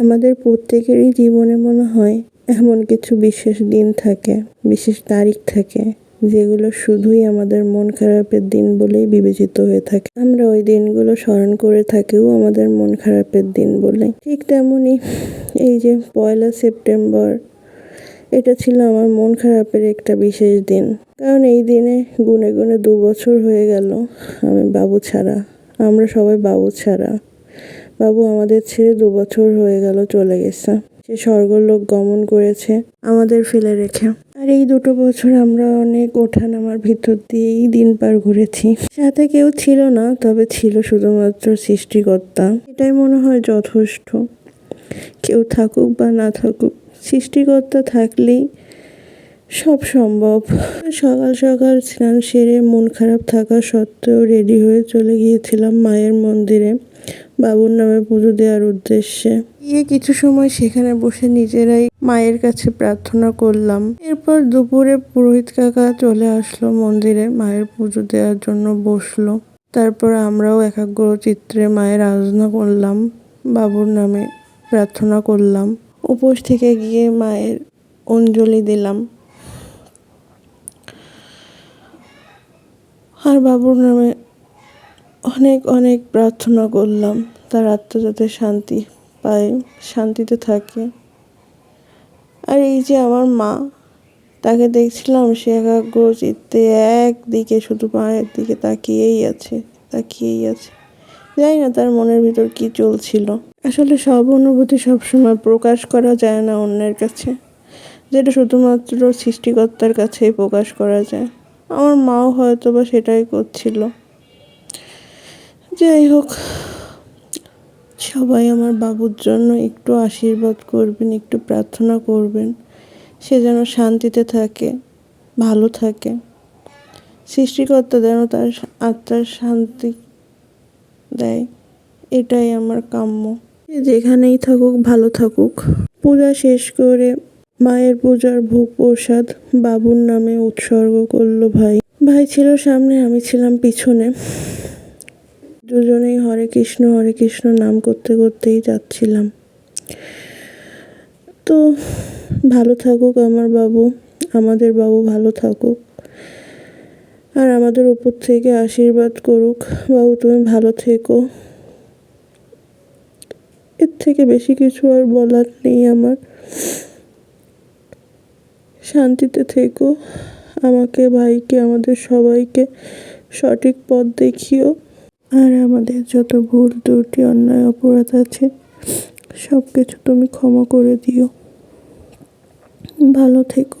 আমাদের প্রত্যেকেরই জীবনে মনে হয় এমন কিছু বিশেষ দিন থাকে, বিশেষ তারিখ থাকে, যেগুলো শুধুই আমাদের মন খারাপের দিন বলেই বিবেচিত হয়ে থাকে। আমরা ওই দিনগুলো স্মরণ করে থাকিও আমাদের মন খারাপের দিন বলে। ঠিক তেমনই এই যে পয়লা সেপ্টেম্বর, এটা ছিল আমার মন খারাপের একটা বিশেষ দিন। কারণ এই দিনে গুনে গুনে দু বছর হয়ে গেল, আমি বাবু ছাড়া। আমরা সবাই বাবু ছাড়া। বাবু আমাদের ছেড়ে দু বছর হয়ে গেল চলে গেছে। সে স্বর্গলোক গমন করেছে আমাদের ফেলে রেখে। আর এই দুটো বছর আমরা অনেক ওঠানামার ভিতর দিয়েই দিন পার ঘুরেছি। সাথে কেউ ছিল না, তবে ছিল শুধুমাত্র সৃষ্টিকর্তা। এটাই মনে হয় যথেষ্ট। কেউ থাকুক বা না থাকুক, সৃষ্টিকর্তা থাকলেই সব সম্ভব। সকাল সকাল স্নান সেরে মন খারাপ থাকা সত্ত্বেও রেডি হয়ে চলে গিয়েছিলাম মায়ের মন্দিরে। বাবুর নামে পুজো দেওয়ার উদ্দেশ্যে। গিয়ে কিছু সময় সেখানে বসে নিজেরাই মায়ের কাছে প্রার্থনা করলাম। এরপর দুপুরে পুরোহিত কাকা চলে আসলো মন্দিরে, মায়ের পুজো দেওয়ার জন্য বসল। তারপর আমরাও একাগ্র চিত্রে মায়ের আরাধনা করলাম, বাবুর নামে প্রার্থনা করলাম। উপোস থেকে গিয়ে মায়ের অঞ্জলি দিলাম। আর বাবুর নামে অনেক অনেক প্রার্থনা করলাম। তার আত্মা যাতে শান্তি পায়, শান্তিতে থাকে। আর এই যে আমার মা, তাকে দেখছিলাম, সে একাগ্র চিত্তে একদিকে শুধু মায়ের দিকে তাকিয়েই আছে তাকিয়েই আছে। জানি না তার মনের ভিতর কি চলছিল। আসলে সব অনুভূতি সবসময় প্রকাশ করা যায় না অন্যের কাছে। যেটা শুধুমাত্র সৃষ্টিকর্তার কাছেই প্রকাশ করা যায়। আমার মাও হয়তো বা সেটাই করছিল। যাই হোক সবাই আমার বাবুর জন্য একটু আশীর্বাদ করবেন, একটু প্রার্থনা করবেন। সে যেন শান্তিতে থাকে, ভালো থাকে। সৃষ্টিকর্তা যেন তার আত্মার শান্তি দেয়, এটাই আমার কাম্য। যেখানেই থাকুক, ভালো থাকুক। পূজা শেষ করে মায়ের পূজার ভোগ প্রসাদ বাবুর নামে উৎসর্গ করল ভাই। ভাই ছিল সামনে, আমি ছিলাম পিছনে। দুজনেই হরে কৃষ্ণ হরে কৃষ্ণ নাম করতে করতেই যাচ্ছিলাম। তো ভালো থাকুক আমার বাবু, আমাদের বাবু ভালো থাকুক। আর আমাদের উপর থেকে আশীর্বাদ করুক। বাবু, তুমি ভালো থেকো। এর থেকে বেশি কিছু আর বলার নেই আমার। শান্তিতে থেকো। আমাকে, ভাইকে, আমাদের সবাইকে সঠিক পথ দেখিও। আর আমাদের যত ভুল, ত্রুটি, অন্যায়, অপরাধ আছে সব কিছু তুমি ক্ষমা করে দিও। ভালো থেকো।